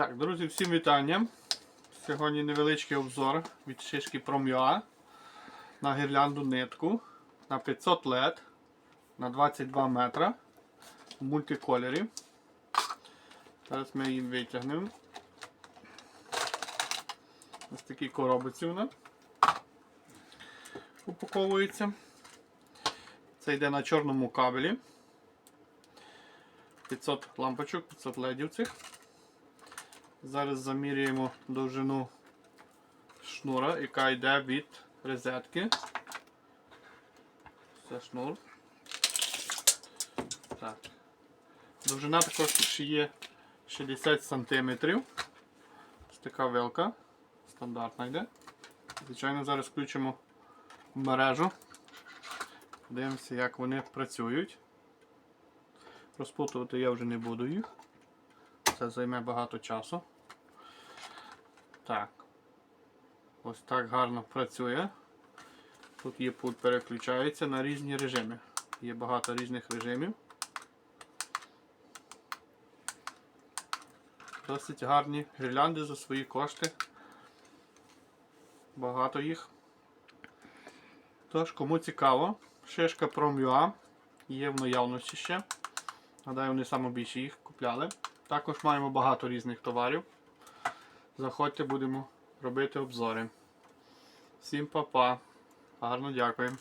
Так, друзі, всім вітання. Сьогодні невеличкий обзор від шишки Prom.ua на гірлянду нитку на 500 LED на 22 метра в мультикольорі. Зараз ми її витягнемо. Ось такі коробиці вона упаковується. Це йде на чорному кабелі. 500 лампочок, 500 ледів цих. Зараз замірюємо довжину шнура, яка йде від розетки. Це шнур. Так. Довжина також є 60 см. Ось така вилка. Стандартна йде. Звичайно, зараз включимо мережу. Дивимося, як вони працюють. Розпутувати я вже не буду їх. Це займе багато часу. Так. Ось так гарно працює. Тут є пульт переключається на різні режими. Є багато різних режимів. Досить гарні гірлянди за свої кошти. Багато їх. Тож, кому цікаво, шишка Prom.ua є в наявності ще. Гадаю, вони найбільше їх купляли. Також маємо багато різних товарів. Заходьте, будемо робити обзори. Всім па-па. Гарно дякую.